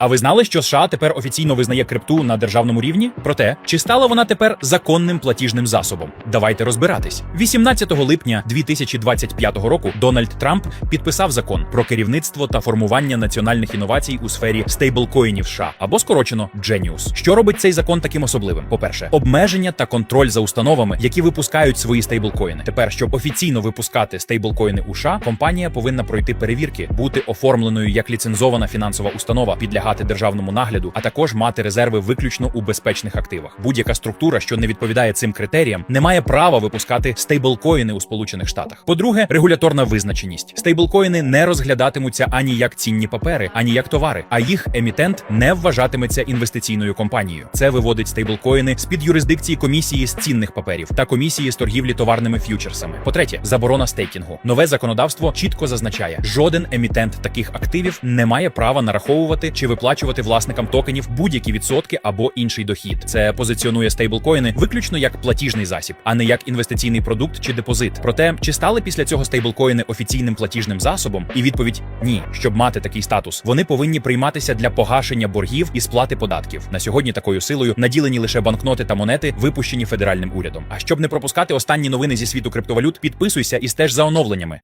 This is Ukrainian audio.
А ви знали, що США тепер офіційно визнає крипту на державному рівні? Проте, чи стала вона тепер законним платіжним засобом? Давайте розбиратись. 18 липня 2025 року Дональд Трамп підписав закон про керівництво та формування національних інновацій у сфері стейблкоїнів США або скорочено Genius. Що робить цей закон таким особливим? По-перше, обмеження та контроль за установами, які випускають свої стейблкоїни. Тепер, щоб офіційно випускати стейблкоїни у США, компанія повинна пройти перевірки, бути оформленою як ліцензована фінансова установа, підлягати державному нагляду, а також мати резерви виключно у безпечних активах. Будь-яка структура, що не відповідає цим критеріям, не має права випускати стейблкоїни у Сполучених Штатах. По-друге, регуляторна визначеність. Стейблкоїни не розглядатимуться ані як цінні папери, ані як товари, а їх емітент не вважатиметься інвестиційною компанією. Це виводить стейблкоїни з під юрисдикції комісії з цінних паперів та комісії з торгівлі товарними ф'ючерсами. По-третє, заборона стейкінгу. Нове законодавство чітко зазначає, жоден емітент таких активів не має права нараховувати чи виплачувати власникам токенів будь-які відсотки або інший дохід. Це позиціонує стейблкоїни виключно як платіжний засіб, а не як інвестиційний продукт чи депозит. Проте, чи стали після цього стейблкоїни офіційним платіжним засобом? І відповідь ні. Щоб мати такий статус, вони повинні прийматися для погашення боргів і сплати податків. На сьогодні такою силою наділені лише банкноти та монети, випущені федеральним урядом. А щоб не пропускати останні новини зі світу криптовалют, підписуйся і стеж за оновленнями.